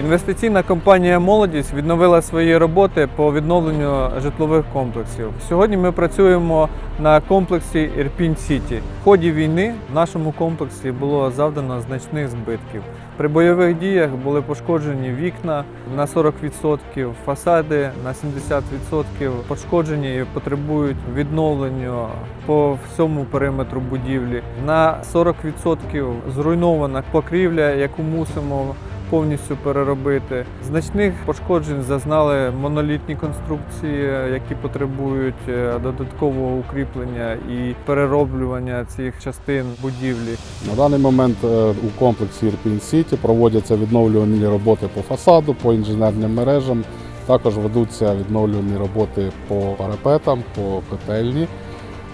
Інвестиційна компанія Молодість відновила свої роботи по відновленню житлових комплексів. Сьогодні ми працюємо на комплексі Ірпінь Сіті. В ході війни в нашому комплексі було завдано значних збитків. При бойових діях були пошкоджені вікна на 40%, фасади на 70% пошкоджені і потребують відновлення по всьому периметру будівлі. На 40% зруйнована покрівля, яку мусимо повністю переробити. Значних пошкоджень зазнали монолітні конструкції, які потребують е, додаткового укріплення і перероблювання цих частин будівлі. На даний момент е, у комплексі Ірпінь Сіті проводяться відновлювані роботи по фасаду, по інженерним мережам. Також ведуться відновлювані роботи по парапетам, по котельні,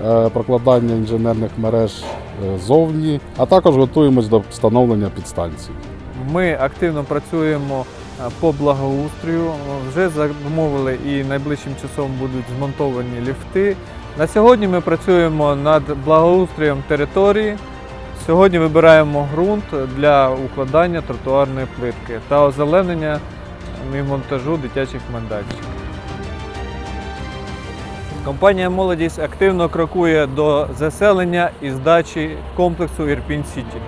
е, прокладання інженерних мереж зовні, а також готуємось до встановлення підстанцій. Ми активно працюємо е, по благоустрою. Вже замовили і найближчим часом будуть змонтовані ліфти. На сьогодні ми працюємо над благоустроєм території. Сьогодні вибираємо ґрунт для укладання тротуарної плитки та озеленення і монтажу дитячих майданчиків. Компанія Молодість активно крокує до заселення і здачі комплексу Ірпінь Сіті.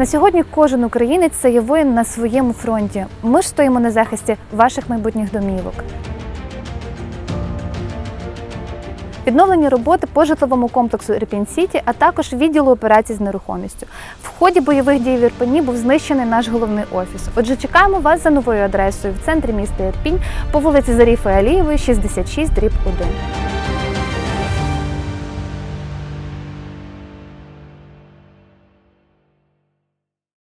На сьогодні кожен українець це є воїн на своєму фронті. Ми ж стоїмо на захисті ваших майбутніх домівок. Відновлені роботи по житловому комплексу Ірпінь Сіті, а також відділу операцій з нерухомістю. В ході бойових дій в Ірпені був знищений наш головний офіс. Отже, чекаємо вас за новою адресою в центрі міста Ірпінь по вулиці Заріфи Алієвої, 66, дріб 1.